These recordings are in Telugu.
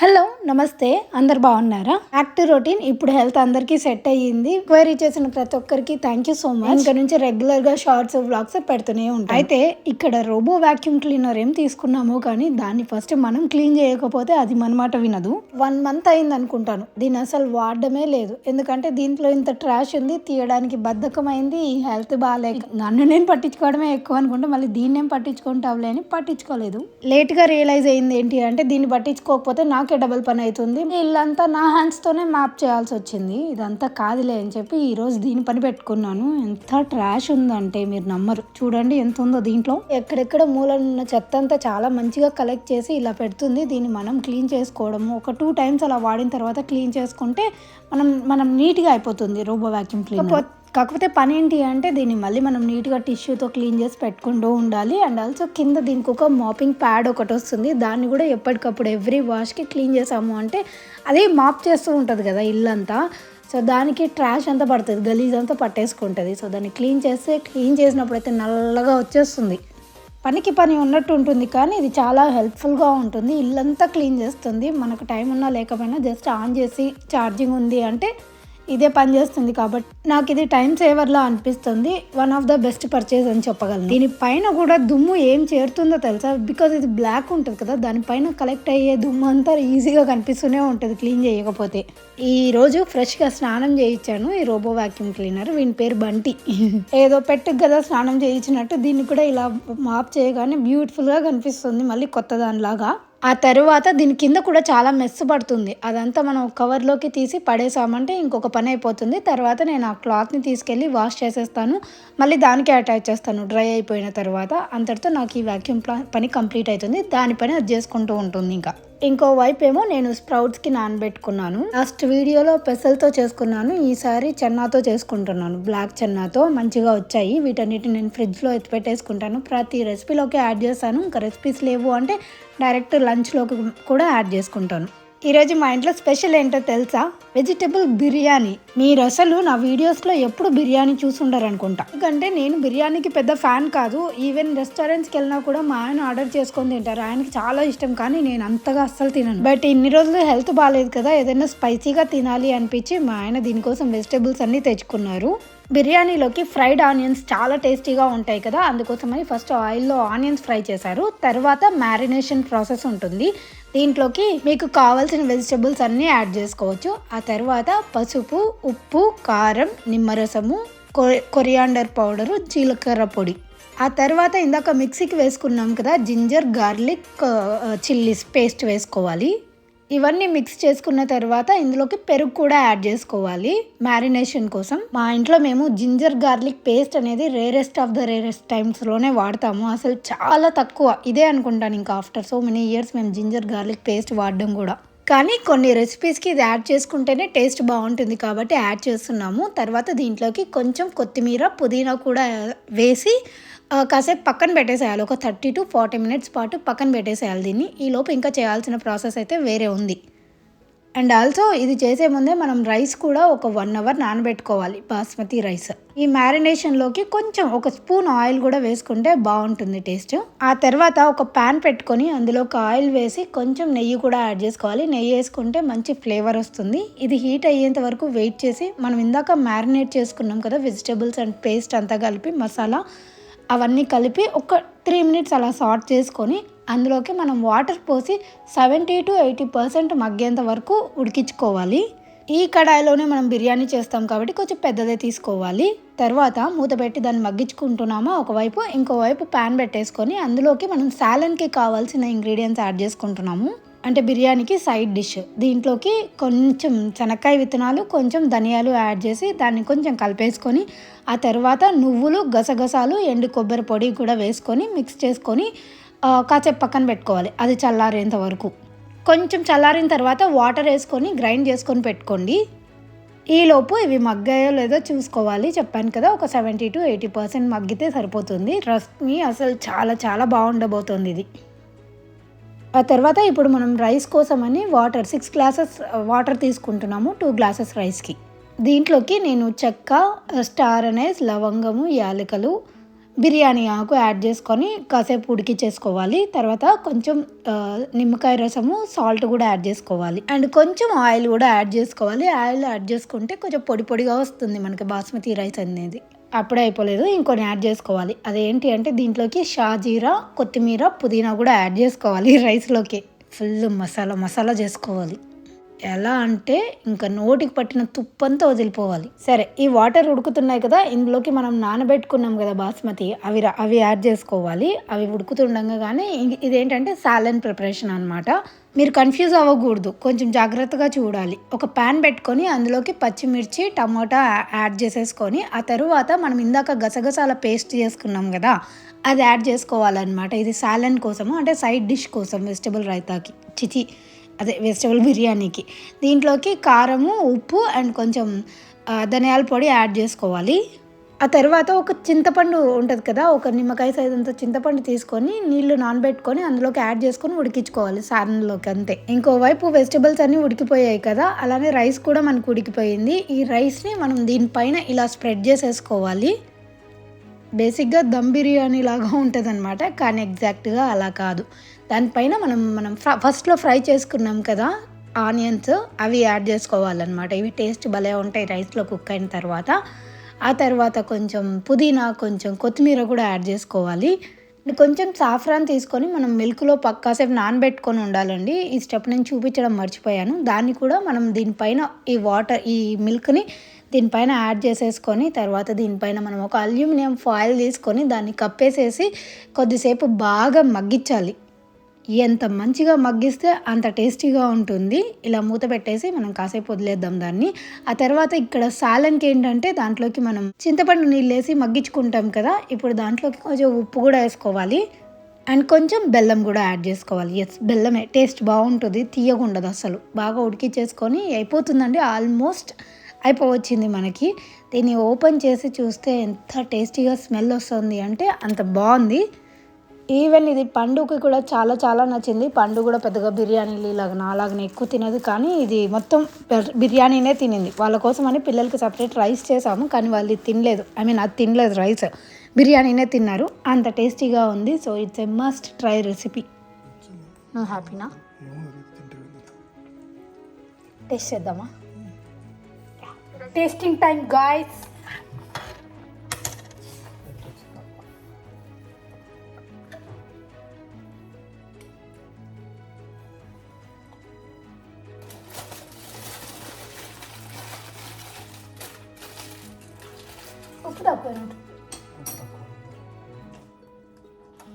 हेलो నమస్తే అందరు బాగున్నారా? యాక్టివ్ రొటీన్ ఇప్పుడు హెల్త్ అందరికీ సెట్ అయ్యింది. క్వైరీ చేసిన ప్రతి ఒక్కరికి థ్యాంక్ యూ సో మచ్ ఇంకా నుంచి రెగ్యులర్గా షార్ట్స్ వ్లాగ్స్ పెడుతూనే ఉంటాయి అయితే ఇక్కడ రోబో వాక్యూమ్ క్లీనర్ ఏం తీసుకున్నాము కానీ దాన్ని ఫస్ట్ మనం క్లీన్ చేయకపోతే అది మన మాట వినదు. వన్ మంత్ అయింది అనుకుంటాను. దీన్ని అసలు వాడడమే లేదు. ఎందుకంటే దీంట్లో ఇంత ట్రాష్ ఉంది తీయడానికి బద్ధకమైంది హెల్త్ బాగాలేక నన్ను నేను పట్టించుకోవడమే ఎక్కువ అనుకుంటే మళ్ళీ దీన్ని ఏం పట్టించుకుంటావులే అని పట్టించుకోలేదు. లేట్గా రియలైజ్ అయింది ఏంటి అంటే దీన్ని పట్టించుకోకపోతే నాకే డబుల్ పని అవుతుంది ఇల్లంతా నా హ్యాండ్స్తోనే మ్యాప్ చేయాల్సి వచ్చింది. ఇదంతా కాదులే అని చెప్పి ఈరోజు దీని పని పెట్టుకున్నాను. ఎంత ట్రాష్ ఉందంటే మీరు నమ్మరు. చూడండి ఎంత ఉందో దీంట్లో. ఎక్కడెక్కడ మూలన ఉన్న చెత్త అంతా చాలా మంచిగా కలెక్ట్ చేసి ఇలా పెడుతుంది. దీన్ని మనం క్లీన్ చేసుకోవడము. ఒక టూ టైమ్స్ అలా వాడిన తర్వాత క్లీన్ చేసుకుంటే మనం మనం నీట్గా అయిపోతుంది రోబో వ్యాక్యూమ్ క్లీన్ కాకపోతే పని ఏంటి అంటే దీన్ని మళ్ళీ మనం నీట్గా టిష్యూతో క్లీన్ చేసి పెట్టుకుంటూ ఉండాలి. అండ్ ఆల్సో కింద దీనికి ఒక మాపింగ్ ప్యాడ్ ఒకటి వస్తుంది. దాన్ని కూడా ఎప్పటికప్పుడు ఎవ్రీ వాష్కి క్లీన్ చేసాము అంటే అదే మాప్ చేస్తూ ఉంటుంది కదా ఇల్లంతా. సో దానికి ట్రాష్ అంతా పడుతుంది గలీజ్ అంతా పట్టేసుకుంటుంది. సో దాన్ని క్లీన్ చేస్తే క్లీన్ చేసినప్పుడు అయితే నల్లగా వచ్చేస్తుంది. పనికి పని ఉన్నట్టు ఉంటుంది కానీ ఇది చాలా హెల్ప్ఫుల్గా ఉంటుంది. ఇల్లంతా క్లీన్ చేస్తుంది. మనకు టైం ఉన్నా లేకపోయినా జస్ట్ ఆన్ చేసి ఛార్జింగ్ ఉంది అంటే ఇదే పని చేస్తుంది కాబట్టి నాకు ఇది టైం సేవర్లా అనిపిస్తుంది. One of the best purchase అని చెప్పగలను. దీనిపైన కూడా దుమ్ము ఏం చేరుతుందో తెలుసా? బికాజ్ ఇది బ్లాక్ ఉంటుంది కదా దానిపైన కలెక్ట్ అయ్యే దుమ్ము అంతా ఈజీగా కనిపిస్తూనే ఉంటుంది క్లీన్ చేయకపోతే. ఈ రోజు ఫ్రెష్గా స్నానం చేయించాను ఈ రోబో వాక్యూమ్ క్లీనర్ వీని పేరు బంటి. ఏదో పెట్టుకు కదా స్నానం చేయించినట్టు దీన్ని కూడా ఇలా మాప్ చేయగానే బ్యూటిఫుల్గా కనిపిస్తుంది మళ్ళీ కొత్త దానిలాగా ఆ తర్వాత దీని కింద కూడా చాలా మెస్ పడుతుంది. అదంతా మనం కవర్లోకి తీసి పడేసామంటే ఇంకొక పని అయిపోతుంది. తర్వాత నేను ఆ క్లాత్ని తీసుకెళ్ళి వాష్ చేసేస్తాను. మళ్ళీ దానికి అటాచ్ చేస్తాను. డ్రై అయిపోయిన తర్వాత అంతటితో నాకు ఈ వాక్యూమ్ పని కంప్లీట్ అవుతుంది. దాని పని అది చేసుకుంటూ ఉంటుంది ఇంకా. ఇంకో వైపు ఏమో నేను స్ప్రౌట్స్కి నానబెట్టుకున్నాను. లాస్ట్ వీడియోలో పెసలతో చేసుకున్నాను. ఈసారి చెన్నాతో చేసుకుంటున్నాను. బ్లాక్ చెన్నాతో మంచిగా వచ్చాయి. వీటన్నిటిని నేను ఫ్రిడ్జ్లో ఎత్తి పెట్టేసుకుంటాను ప్రతి రెసిపీలోకి యాడ్ చేస్తాను. ఇంకా రెసిపీస్ లేవు అంటే డైరెక్ట్ లంచ్లోకి కూడా యాడ్ చేసుకుంటాను. ఈరోజు మా ఇంట్లో స్పెషల్ ఏంటో తెలుసా? వెజిటబుల్ బిర్యానీ. మీరు అసలు నా వీడియోస్లో ఎప్పుడు బిర్యానీ చూసుండరు అనుకుంటా ఎందుకంటే నేను బిర్యానీకి పెద్ద ఫ్యాన్ కాదు. ఈవెన్ రెస్టారెంట్స్కి వెళ్ళినా కూడా మా ఆయన ఆర్డర్ చేసుకొని తింటారు. ఆయనకి చాలా ఇష్టం. కానీ నేను అంతగా అస్సలు తినను. బట్ ఇన్ని రోజులు హెల్త్ బాగాలేదు కదా. ఏదైనా స్పైసీగా తినాలి అనిపించి మా ఆయన దీనికోసం వెజిటబుల్స్ అన్నీ తెచ్చుకున్నారు. బిర్యానీలోకి ఫ్రైడ్ ఆనియన్స్ చాలా టేస్టీగా ఉంటాయి కదా. అందుకోసమని ఫస్ట్ ఆయిల్లో ఆనియన్స్ ఫ్రై చేశారు. తర్వాత మ్యారినేషన్ ప్రాసెస్ ఉంటుంది. దీంట్లోకి మీకు కావాల్సిన వెజిటబుల్స్ అన్నీ యాడ్ చేసుకోవచ్చు. ఆ తర్వాత పసుపు ఉప్పు కారం నిమ్మరసము కొరియాండర్ పౌడరు జీలకర్ర పొడి. ఆ తర్వాత ఇందాక మిక్సీకి వేసుకున్నాం కదా జింజర్ గార్లిక్ చిల్లీస్ పేస్ట్ వేసుకోవాలి. ఇవన్నీ మిక్స్ చేసుకున్న తర్వాత ఇందులోకి పెరుగు కూడా యాడ్ చేసుకోవాలి మ్యారినేషన్ కోసం. మా ఇంట్లో మేము జింజర్ గార్లిక్ పేస్ట్ అనేది రేరెస్ట్ ఆఫ్ ద రేరెస్ట్ టైమ్స్లోనే వాడతాము. అసలు చాలా తక్కువ. ఇదే అనుకుంటాను ఇంకా ఆఫ్టర్ సో మెనీ ఇయర్స్ మేము జింజర్ గార్లిక్ పేస్ట్ వాడడం కూడా. కానీ కొన్ని రెసిపీస్కి ఇది యాడ్ చేసుకుంటేనే టేస్ట్ బాగుంటుంది కాబట్టి యాడ్ చేస్తున్నాము. తర్వాత దీంట్లోకి కొంచెం కొత్తిమీర పుదీనా కూడా వేసి కాసేపు పక్కన పెట్టేసేయాలి. ఒక థర్టీ టు ఫార్టీ మినిట్స్ పాటు పక్కన పెట్టేసేయాలి దీన్ని. ఈలోపు ఇంకా చేయాల్సిన ప్రాసెస్ అయితే వేరే ఉంది. అండ్ ఆల్సో ఇది చేసే ముందే మనం రైస్ కూడా ఒక వన్ అవర్ నానబెట్టుకోవాలి బాస్మతి రైస్. ఈ మ్యారినేషన్లోకి కొంచెం ఒక స్పూన్ ఆయిల్ కూడా వేసుకుంటే బాగుంటుంది టేస్ట్. ఆ తర్వాత ఒక ప్యాన్ పెట్టుకొని అందులో ఒక ఆయిల్ వేసి కొంచెం నెయ్యి కూడా యాడ్ చేసుకోవాలి. నెయ్యి వేసుకుంటే మంచి ఫ్లేవర్ వస్తుంది. ఇది హీట్ అయ్యేంత వరకు వెయిట్ చేసి మనం ఇందాక మ్యారినేట్ చేసుకున్నాం కదా వెజిటేబుల్స్ అండ్ పేస్ట్ అంతా కలిపి మసాలా అవన్నీ కలిపి ఒక త్రీ మినిట్స్ అలా సార్ట్ చేసుకొని అందులోకి మనం వాటర్ పోసి సెవెంటీ టు ఎయిటీ పర్సెంట్ మగ్గేంత వరకు ఉడికించుకోవాలి. ఈ కడాయిలోనే మనం బిర్యానీ చేస్తాం కాబట్టి కొంచెం పెద్దదే తీసుకోవాలి. తర్వాత మూత పెట్టి దాన్ని మగ్గించుకుంటున్నామా ఒకవైపు ఇంకోవైపు ప్యాన్ పెట్టేసుకొని అందులోకి మనం సాలన్కి కావాల్సిన ఇంగ్రీడియంట్స్ యాడ్ చేసుకుంటున్నాము. అంటే బిర్యానీకి సైడ్ డిష్. దీంట్లోకి కొంచెం శనక్కాయ విత్తనాలు కొంచెం ధనియాలు యాడ్ చేసి దాన్ని కొంచెం కలిపేసుకొని ఆ తర్వాత నువ్వులు గసగసాలు ఎండు కొబ్బరి పొడి కూడా వేసుకొని మిక్స్ చేసుకొని కాసేపు పక్కన పెట్టుకోవాలి. అది చల్లారేంత వరకు. కొంచెం చల్లారిన తర్వాత వాటర్ వేసుకొని గ్రైండ్ చేసుకొని పెట్టుకోండి. ఈలోపు ఇవి మగ్గాయో లేదో చూసుకోవాలి. చెప్పాను కదా ఒక సెవెంటీ టు ఎయిటీ పర్సెంట్ మగ్గితే సరిపోతుంది. రస్మి అసలు చాలా చాలా బాగుండబోతుంది ఇది. ఆ తర్వాత ఇప్పుడు మనం రైస్ కోసమని వాటర్ సిక్స్ గ్లాసెస్ వాటర్ తీసుకుంటున్నాము టూ గ్లాసెస్ రైస్కి దీంట్లోకి నేను చెక్క స్టార్ అనేస్ లవంగము యాలకలు బిర్యానీ ఆకు యాడ్ చేసుకొని కాసేపు ఉడికించేసుకోవాలి తర్వాత కొంచెం నిమ్మకాయ రసము సాల్ట్ కూడా యాడ్ చేసుకోవాలి. అండ్ కొంచెం ఆయిల్ కూడా యాడ్ చేసుకోవాలి. ఆయిల్ యాడ్ చేసుకుంటే కొంచెం పొడి పొడిగా వస్తుంది మనకి బాస్మతి రైస్ అనేది. అప్పుడే అయిపోలేదు ఇంకొన్ని యాడ్ చేసుకోవాలి. అదేంటి అంటే దీంట్లోకి షాజీరా కొత్తిమీర పుదీనా కూడా యాడ్ చేసుకోవాలి రైస్లోకి. ఫుల్ మసాలా మసాలా చేసుకోవాలి. ఎలా అంటే ఇంకా నోటికి పట్టిన తుప్పంతా వదిలిపోవాలి. సరే ఈ వాటర్ ఉడుకుతున్నాయి కదా ఇందులోకి మనం నానబెట్టుకున్నాం కదా బాస్మతి అవి అవి యాడ్ చేసుకోవాలి. అవి ఉడుకుతుండగానే కానీ ఇదేంటంటే సాలన్ ప్రిపరేషన్ అనమాట మీరు కన్ఫ్యూజ్ అవ్వకూడదు కొంచెం జాగ్రత్తగా చూడాలి. ఒక ప్యాన్ పెట్టుకొని అందులోకి పచ్చిమిర్చి టమోటా యాడ్ చేసేసుకొని ఆ తరువాత మనం ఇందాక గసగసాల పేస్ట్ చేసుకున్నాం కదా అది యాడ్ చేసుకోవాలన్నమాట. ఇది సాలన్ కోసము అంటే సైడ్ డిష్ కోసం వెజిటబుల్ రైతాకి. చిచి అదే వెజిటబుల్ బిర్యానీకి. దీంట్లోకి కారము ఉప్పు అండ్ కొంచెం ధనియాల పొడి యాడ్ చేసుకోవాలి. ఆ తర్వాత ఒక చింతపండు ఉంటుంది కదా ఒక నిమ్మకాయ సైజ్ అంత చింతపండు తీసుకొని నీళ్ళు నానబెట్టుకొని అందులోకి యాడ్ చేసుకొని ఉడికించుకోవాలి సారంలోకి అంతే. ఇంకోవైపు వెజిటబుల్స్ అన్నీ ఉడికిపోయాయి కదా అలానే రైస్ కూడా మనకు ఉడికిపోయింది. ఈ రైస్ని మనం దీనిపైన ఇలా స్ప్రెడ్ చేసేసుకోవాలి. బేసిక్గా దమ్ బిర్యానీ లాగా ఉంటుంది అనమాట కానీ ఎగ్జాక్ట్గా అలా కాదు. దానిపైన మనం మనం ఫ- ఫస్ట్లో ఫ్రై చేసుకున్నాం కదా ఆనియన్స్ అవి యాడ్ చేసుకోవాలన్నమాట. ఇవి టేస్ట్ భలే ఉంటాయి రైస్లో కుక్ అయిన తర్వాత. ఆ తర్వాత కొంచెం పుదీనా కొంచెం కొత్తిమీర కూడా యాడ్ చేసుకోవాలి. కొంచెం సాఫ్రాన్ తీసుకొని మనం మిల్క్లో పక్కాసేపు నానబెట్టుకొని ఉండాలండి. ఈ స్టెప్ నేను చూపించడం మర్చిపోయాను. దాన్ని కూడా మనం దీనిపైన ఈ వాటర్ ఈ మిల్క్ని దీనిపైన యాడ్ చేసేసుకొని తర్వాత దీనిపైన మనం ఒక అల్యూమినియం ఫాయిల్ తీసుకొని దాన్ని కప్పేసేసి కొద్దిసేపు బాగా మగ్గించాలి. ఎంత మంచిగా మగ్గిస్తే అంత టేస్టీగా ఉంటుంది. ఇలా మూత పెట్టేసి మనం కాసేపు వదిలేద్దాం దాన్ని. ఆ తర్వాత ఇక్కడ సాలన్కి ఏంటంటే దాంట్లోకి మనం చింతపండు నీళ్ళు వేసి మగ్గించుకుంటాం కదా ఇప్పుడు దాంట్లోకి కొంచెం ఉప్పు కూడా వేసుకోవాలి. అండ్ కొంచెం బెల్లం కూడా యాడ్ చేసుకోవాలి. ఎస్ బెల్లమే టేస్ట్ బాగుంటుంది తీయకుండదు అసలు. బాగా ఉడికించేసుకొని అయిపోతుందండి ఆల్మోస్ట్ అయిపోవచ్చింది మనకి. దీన్ని ఓపెన్ చేసి చూస్తే ఎంత టేస్టీగా స్మెల్ వస్తుంది అంటే అంత బాగుంది. ఈవెన్ ఇది పండుకి కూడా చాలా చాలా నచ్చింది. పండు కూడా పెద్దగా బిర్యానీలు ఇలాగ నాలాగనే ఎక్కువ తినదు. కానీ ఇది మొత్తం బిర్యానీనే తినింది. వాళ్ళ కోసం అని పిల్లలకి సపరేట్ రైస్ చేసాము. కానీ వాళ్ళు ఇది తినలేదు. ఐ మీన్ అది తినలేదు రైస్ బిర్యానీనే తిన్నారు. అంత టేస్టీగా ఉంది. So it's a must try recipe నువ్వు హ్యాపీనా? టేస్ట్ చేద్దామా? టేస్టింగ్ టైం గాయస్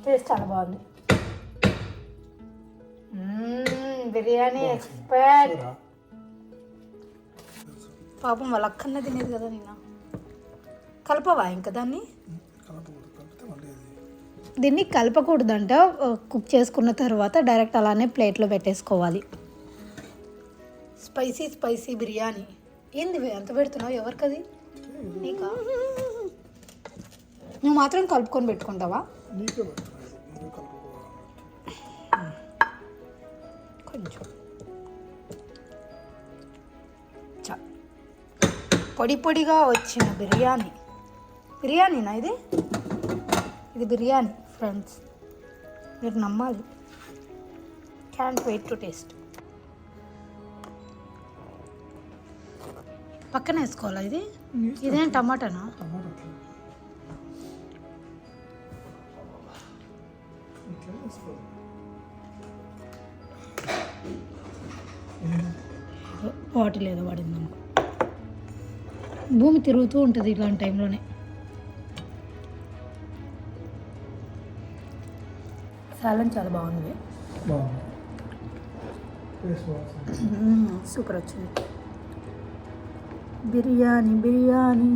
టేస్ట్ చాలా బాగుంది. బిర్యానీ ఎక్స్పర్ట్. పాపం వాళ్ళ అక్కన్న తినేది కదా నిన్న. కలపవా ఇంకా దాన్ని? దీన్ని కలపకూడదంట. కుక్ చేసుకున్న తర్వాత డైరెక్ట్ అలానే ప్లేట్లో పెట్టేసుకోవాలి. Spicy spicy biryani. ఏంది ఎంత పెడుతున్నావు? ఎవరికది? నీకా? నువ్వు మాత్రం కలుపుకొని పెట్టుకుంటావా? పొడి పొడిగా వచ్చిన బిర్యానీ. బిర్యానీనా ఇది? ఇది బిర్యానీ ఫ్రెండ్స్ మీరు నమ్మాలి. క్యాంట్ వెయిట్ టు టేస్ట్ పక్కన వేసుకోవాలా ఇది? ఇదేం టమాటానా? బాటిల్ ఏదో పడింది అనుకో. భూమి తిరుగుతూ ఉంటుంది ఇలాంటి టైంలోనే. సాలన్ చాలా బాగుంది. సూపర్ వచ్చింది. బిర్యానీ బిర్యానీ.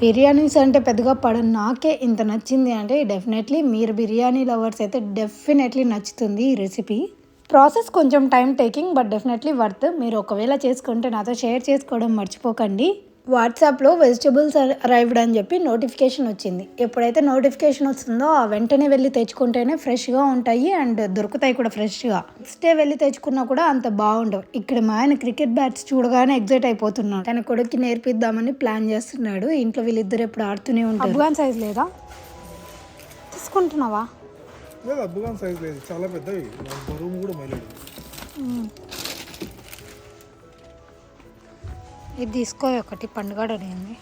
బిర్యానీస్ అంటే పెద్దగా పడని నాకే ఇంత నచ్చింది అంటే డెఫినెట్లీ మీరు బిర్యానీ లవర్స్ అయితే డెఫినెట్లీ నచ్చుతుంది ఈ రెసిపీ ప్రాసెస్ కొంచెం time taking but definitely worth. మీరు ఒకవేళ చేసుకుంటే నాతో షేర్ చేసుకోవడం మర్చిపోకండి. వాట్సాప్లో వెజిటబుల్స్ అరైవ్డ్ అని చెప్పి నోటిఫికేషన్ వచ్చింది. ఎప్పుడైతే నోటిఫికేషన్ వస్తుందో ఆ వెంటనే వెళ్ళి తెచ్చుకుంటేనే ఫ్రెష్గా ఉంటాయి అండ్ దొరుకుతాయి కూడా ఫ్రెష్గా. నెక్స్ట్ డే వెళ్ళి తెచ్చుకున్నా కూడా అంత బాగుండవు. ఇక్కడ మా ఆయన క్రికెట్ బ్యాట్స్ చూడగానే ఎగ్జైట్ అయిపోతున్నాడు. తన కొడుక్కి నేర్పిద్దామని ప్లాన్ చేస్తున్నాడు. ఇంట్లో వీళ్ళిద్దరు ఎప్పుడు ఆడుతూనే ఉంటారు. అఫ్ఘాన్ సైజ్ లేదా? తీసుకుంటున్నావా? లేదు అద్భుతం సైజ్ లేదు. చాలా పెద్దవి. బరువు కూడా మైలేడు ఇది తీసుకో ఒకటి. పండుగ అడిగింది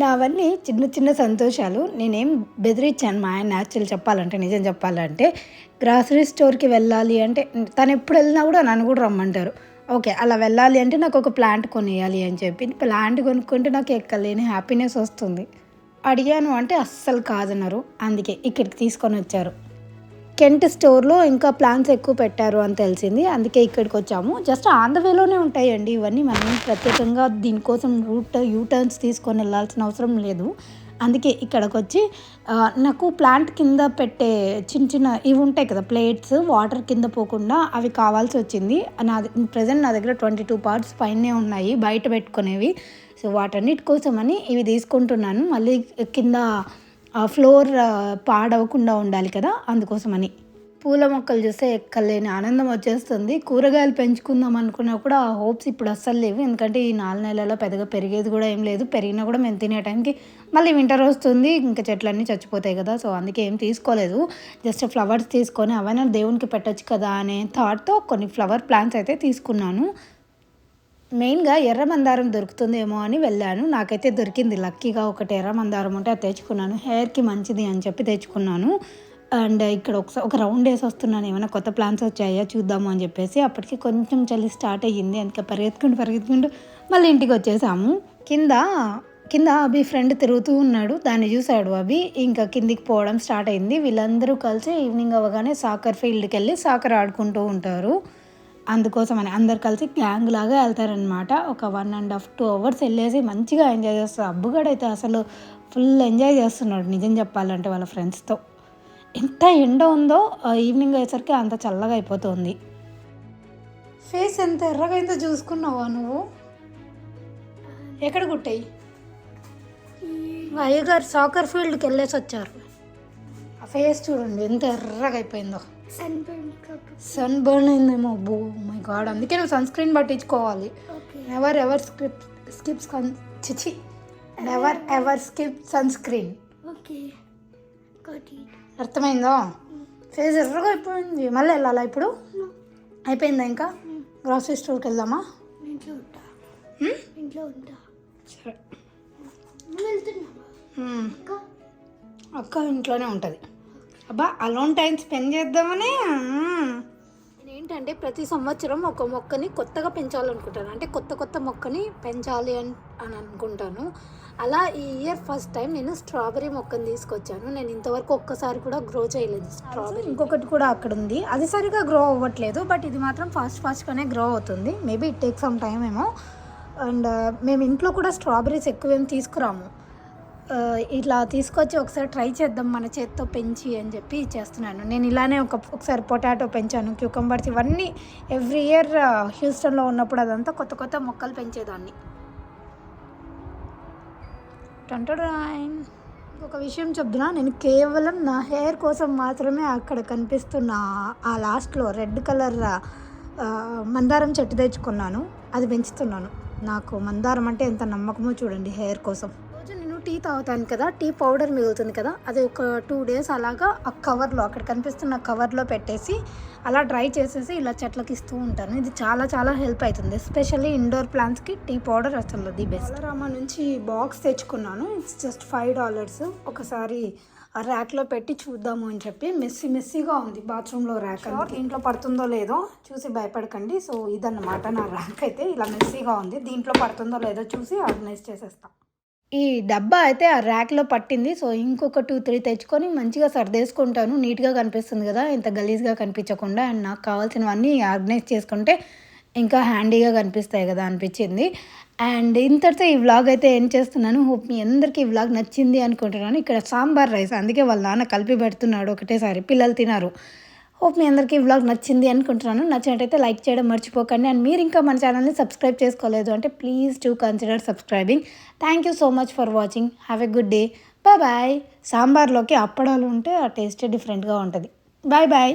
నావన్నీ చిన్న చిన్న సంతోషాలు. నేనేం బెదిరించాను మా ఆయన న్యాచురల్ చెప్పాలంటే నిజం చెప్పాలంటే గ్రాసరీ స్టోర్కి వెళ్ళాలి అంటే తను ఎప్పుడు వెళ్ళినా కూడా నన్ను కూడా రమ్మంటారు. ఓకే అలా వెళ్ళాలి అంటే నాకు ఒక ప్లాంట్ కొనియాలి అని చెప్పి ప్లాంట్ కొనుక్కుంటే నాకు ఎక్కలేని హ్యాపీనెస్ వస్తుంది. అడిగాను అంటే అస్సలు కాదన్నారు అందుకే ఇక్కడికి తీసుకొని వచ్చారు. కెంట్ స్టోర్లో ఇంకా ప్లాన్స్ ఎక్కువ పెట్టారు అని తెలిసింది అందుకే ఇక్కడికి వచ్చాము. జస్ట్ ఆన్ ద వేలోనే ఉంటాయండి ఇవన్నీ మనం ప్రత్యేకంగా దీనికోసం రూట్ యూ టర్న్స్ తీసుకొని వెళ్ళాల్సిన అవసరం లేదు. అందుకే ఇక్కడికి వచ్చి నాకు ప్లాంట్ కింద పెట్టే చిన్న చిన్న ఇవి ఉంటాయి కదా ప్లేట్స్ వాటర్ కింద పోకుండా అవి కావాల్సి వచ్చింది. నా ప్రజెంట్ నా దగ్గర ట్వంటీ టూ పార్ట్స్ పైనే ఉన్నాయి బయట పెట్టుకునేవి. సో వాటన్నిటి కోసమని ఇవి తీసుకుంటున్నాను. మళ్ళీ కింద ఫ్లోర్ పాడవకుండా ఉండాలి కదా అందుకోసమని. పూల మొక్కలు చూస్తే ఎక్కలేని ఆనందం వచ్చేస్తుంది. కూరగాయలు పెంచుకుందాం అనుకున్నా కూడా ఆ హోప్స్ ఇప్పుడు అస్సలు లేవు. ఎందుకంటే ఈ నాలుగు నెలల్లో పెద్దగా పెరిగేది కూడా ఏం లేదు. పెరిగినా కూడా మేము తినే టైంకి మళ్ళీ వింటర్ వస్తుంది. ఇంకా చెట్లన్నీ చచ్చిపోతాయి కదా. సో అందుకే ఏం తీసుకోలేదు. జస్ట్ ఫ్లవర్స్ తీసుకొని అవైనా దేవునికి పెట్టొచ్చు కదా అనే థాట్తో కొన్ని ఫ్లవర్ ప్లాంట్స్ అయితే తీసుకున్నాను. మెయిన్గా ఎర్ర మందారం దొరుకుతుందేమో అని వెళ్ళాను. నాకైతే దొరికింది. లక్కీగా ఒకటి ఎర్ర మందారం ఉంటే అది తెచ్చుకున్నాను. హెయిర్కి మంచిది అని చెప్పి తెచ్చుకున్నాను. అండ్ ఇక్కడ ఒకసారి ఒక రౌండ్ వేసి వస్తున్నాను. ఏమైనా కొత్త ప్లాన్స్ వచ్చాయా చూద్దాము అని చెప్పేసి అప్పటికి కొంచెం చలి స్టార్ట్ అయ్యింది. అందుకే పరిగెత్తుకుంటూ పరిగెత్తుకుంటూ మళ్ళీ ఇంటికి వచ్చేసాము. కింద కింద అభి ఫ్రెండ్ తిరుగుతూ ఉన్నాడు. దాన్ని చూశాడు అభి. ఇంకా కిందికి పోవడం స్టార్ట్ అయింది. వీళ్ళందరూ కలిసి ఈవినింగ్ అవ్వగానే సాకర్ ఫీల్డ్కి వెళ్ళి సాకర్ ఆడుకుంటూ ఉంటారు. అందుకోసమని అందరు కలిసి గ్యాంగ్ లాగా వెళ్తారనమాట ఒక one and half two hours వెళ్ళేసి మంచిగా ఎంజాయ్ చేస్తారు. అబ్బుగాడైతే అసలు ఫుల్ ఎంజాయ్ చేస్తున్నాడు. నిజం చెప్పాలంటే వాళ్ళ ఫ్రెండ్స్తో ఎంత ఎండ ఉందో ఆ ఈవినింగ్ అయ్యేసరికి అంత చల్లగా అయిపోతుంది. ఫేస్ ఎంత ఎర్రగా అయిందో చూసుకున్నావా నువ్వు? ఎక్కడ కుట్టాయి అయ్యగారు సాకర్ ఫీల్డ్కి వెళ్ళేసి వచ్చారు. ఆ ఫేస్ చూడండి ఎంత ఎర్రగా అయిపోయిందో. సన్ బర్న్ అయిందేమో బో మై గాడ్ అందుకే నువ్వు సన్ స్క్రీన్ పట్టించుకోవాలి never ever script skips Chichi. Never ever skip sunscreen it. అర్థమైందో? ఫేస్ ఎర్రగా అయిపోయింది. మళ్ళీ వెళ్ళాలా ఇప్పుడు? అయిపోయిందా ఇంకా? గ్రాసరీ స్టోర్కి వెళ్దామా? ఇంట్లో ఉంటా? ఇంట్లో ఉంటా? సరే. అక్క ఇంట్లోనే ఉంటుంది. అబ్బా అలోన్ టైం స్పెండ్ చేద్దామని? ఏంటంటే ప్రతి సంవత్సరం ఒక మొక్కని కొత్తగా పెంచాలనుకుంటాను. అంటే కొత్త కొత్త మొక్కని పెంచాలి అని అని అనుకుంటాను. అలా ఈ ఇయర్ ఫస్ట్ టైం నేను స్ట్రాబెరీ మొక్కని తీసుకొచ్చాను. నేను ఇంతవరకు ఒక్కసారి కూడా గ్రో చేయలేదు స్ట్రాబెరీ ఇంకొకటి కూడా అక్కడ ఉంది. అది సరిగా గ్రో అవ్వట్లేదు బట్ ఇది మాత్రం ఫాస్ట్ ఫాస్ట్గానే గ్రో అవుతుంది. Maybe it take some time ఏమో. అండ్ మేము ఇంట్లో కూడా స్ట్రాబెరీస్ ఎక్కువ ఏం తీసుకురాము. ఇట్లా తీసుకొచ్చి ఒకసారి ట్రై చేద్దాం మన చేత్తో పెంచి అని చెప్పి చేస్తున్నాను. నేను ఇలానే ఒక ఒకసారి పొటాటో పెంచాను క్యూకంబర్స్ ఇవన్నీ ఎవ్రీ ఇయర్ హ్యూస్టన్లో ఉన్నప్పుడు అదంతా కొత్త కొత్త మొక్కలు పెంచేదాన్ని. టంటడాయిన్. ఒక విషయం చెప్తున్నా నేను కేవలం నా హెయిర్ కోసం మాత్రమే అక్కడ కనిపిస్తున్న ఆ లాస్ట్లో రెడ్ కలర్ మందారం చెట్టు తెచ్చుకున్నాను అది పెంచుతున్నాను. నాకు మందారం అంటే ఎంత నమ్మకమో చూడండి హెయిర్ కోసం. టీ తాగుతాను కదా టీ పౌడర్ మిగులుతుంది కదా అది ఒక టూ డేస్ అలాగా ఆ కవర్లో అక్కడ కనిపిస్తున్న కవర్లో పెట్టేసి అలా డ్రై చేసేసి ఇలా చెట్లకి ఇస్తూ ఉంటాను. ఇది చాలా చాలా హెల్ప్ అవుతుంది. ఎస్పెషల్లీ ఇండోర్ ప్లాంట్స్కి టీ పౌడర్ అసలు ది బెస్ట్ రామా నుంచి బాక్స్ తెచ్చుకున్నాను. ఇట్స్ జస్ట్ ఫైవ్ డాలర్స్ ఒకసారి ఆ ర్యాక్లో పెట్టి చూద్దాము అని చెప్పి మెస్సీ మెస్సీగా ఉంది బాత్రూంలో ర్యాక్ ఇంట్లో పడుతుందో లేదో చూసి భయపడకండి. సో ఇదన్నమాట నా ర్యాక్ అయితే. ఇలా మెస్సీగా ఉంది. దీంట్లో పడుతుందో లేదో చూసి ఆర్గనైజ్ చేసేస్తా. ఈ డబ్బా అయితే ఆ ర్యాక్లో పట్టింది. సో ఇంకొక టూ త్రీ తెచ్చుకొని మంచిగా సర్దేసుకుంటాను. నీట్గా కనిపిస్తుంది కదా ఇంత గలీజ్గా కనిపించకుండా. అండ్ నాకు కావాల్సినవన్నీ ఆర్గనైజ్ చేసుకుంటే ఇంకా హ్యాండీగా కనిపిస్తాయి కదా అనిపించింది. అండ్ ఇంతటితో ఈ వ్లాగ్ అయితే ఏం చేస్తున్నాను. హోప్ మీ అందరికీ ఈ వ్లాగ్ నచ్చింది అనుకుంటున్నాను. ఇక్కడ సాంబార్ రైస్ అందుకే వాళ్ళ నాన్న కలిపి పెడుతున్నాడు. ఒకటేసారి పిల్లలు తినారు హోప్ మీ అందరికీ వ్లాగ్ నచ్చింది అనుకుంటున్నాను. నచ్చినట్టయితే లైక్ చేయడం మర్చిపోకండి. అండ్ మీరు ఇంకా మన ఛానల్ని సబ్స్క్రైబ్ చేసుకోలేదు అంటే please to consider subscribing. Thank you so much for watching have a good day bye bye సాంబార్లోకి అప్పడాలు ఉంటే ఆ టేస్ట్ డిఫరెంట్గా ఉంటుంది. Bye bye